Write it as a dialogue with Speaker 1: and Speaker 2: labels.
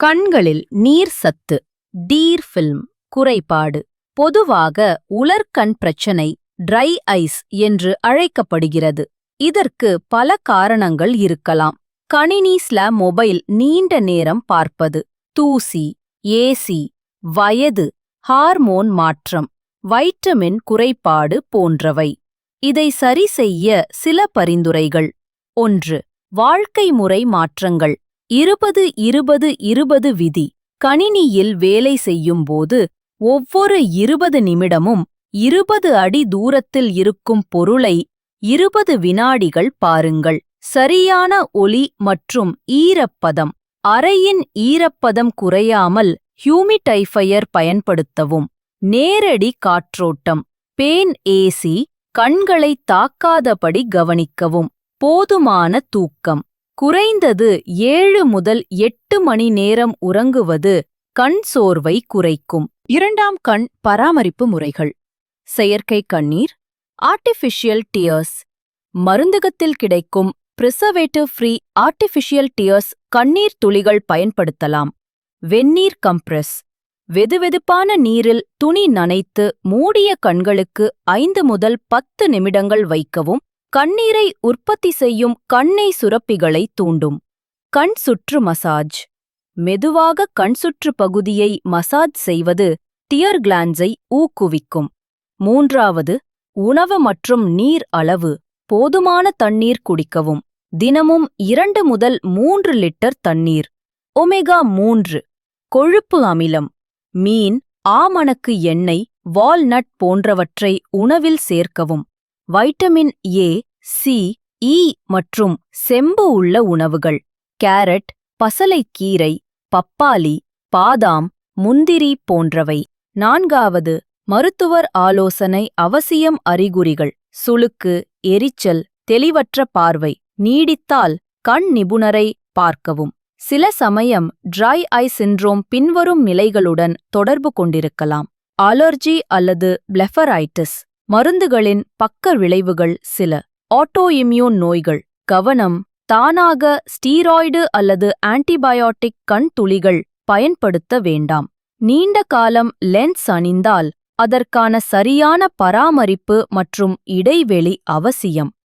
Speaker 1: கண்களில் நீர் சத்து டீர் ஃபில்ம் குறைபாடு பொதுவாக உலர்கண் பிரச்சனை ட்ரை ஐஸ் என்று அழைக்கப்படுகிறது. இதற்கு பல காரணங்கள் இருக்கலாம். கணினி ஸ்ல மொபைல் நீண்ட நேரம் பார்ப்பது தூசி ஏசி வயது ஹார்மோன் மாற்றம் வைட்டமின் குறைபாடு போன்றவை. இதை சரி செய்ய சில பரிந்துரைகள். ஒன்று வாழ்க்கை முறை மாற்றங்கள். இருபது இருபது இருபது விதி. கணினியில் வேலை செய்யும்போது ஒவ்வொரு இருபது நிமிடமும் இருபது அடி தூரத்தில் இருக்கும் பொருளை இருபது வினாடிகள் பாருங்கள். சரியான ஒலி மற்றும் ஈரப்பதம். அறையின் ஈரப்பதம் குறையாமல் ஹியூமிடைஃபயர் பயன்படுத்தவும். நேரடி காற்றோட்டம். பேன் ஏசி கண்களை தாக்காதபடி கவனிக்கவும். போதுமான தூக்கம். குறைந்தது ஏழு முதல் எட்டு மணி நேரம் உறங்குவது கண் சோர்வை குறைக்கும். இரண்டாம் கண் பராமரிப்பு முறைகள். செயற்கை கண்ணீர் ஆர்டிஃபிஷியல் டியர்ஸ் மருந்தகத்தில் கிடைக்கும் பிரிசர்வேட்டிவ் ஃப்ரீ ஆர்டிஃபிஷியல் டியர்ஸ் கண்ணீர் துளிகள் பயன்படுத்தலாம். வெந்நீர் கம்ப்ரெஸ் வெதுவெதுப்பான நீரில் துணி நனைத்து மூடிய கண்களுக்கு ஐந்து முதல் பத்து நிமிடங்கள் வைக்கவும் கண்ணீரை உற்பத்தி செய்யும் கண்ணை சுரப்பிகளை தூண்டும். கண் சுற்று மசாஜ். மெதுவாக கண் சுற்று பகுதியை மசாஜ் செய்வது டியர் கிளான்ஸை ஊக்குவிக்கும். மூன்றாவது உணவு மற்றும் நீர் அளவு. போதுமான தண்ணீர் குடிக்கவும். தினமும் இரண்டு முதல் மூன்று லிட்டர் தண்ணீர். ஒமேகா மூன்று. கொழுப்பு அமிலம். மீன் ஆமணக்கு எண்ணெய் வால்நட் போன்றவற்றை உணவில் சேர்க்கவும். வைட்டமின் ஏ சி இ மற்றும் செம்பு உள்ள உணவுகள். கேரட் பசலைக்கீரை பப்பாளி பாதாம் முந்திரி போன்றவை. நான்காவது மருத்துவர் ஆலோசனை அவசியம் அறிகுறிகள். சுளுக்கு எரிச்சல் தெளிவற்ற பார்வை. நீடித்தால் கண் நிபுணரை பார்க்கவும். சில சமயம் ட்ரை ஐ சிண்ட்ரோம் பின்வரும் நிலைகளுடன் தொடர்பு கொண்டிருக்கலாம். அலர்ஜி அல்லது பிளெஃபரைட்டிஸ். மருந்துகளின் பக்க விளைவுகள் சில. ஆட்டோ இம்யூன் நோய்கள் கவனம் தானாக ஸ்டீராய்டு அல்லது ஆன்டிபயோட்டிக் கண் துளிகள் பயன்படுத்த வேண்டாம். நீண்ட காலம் லென்ஸ் அணிந்தால் அதற்கான சரியான பராமரிப்பு மற்றும் இடைவெளி அவசியம்.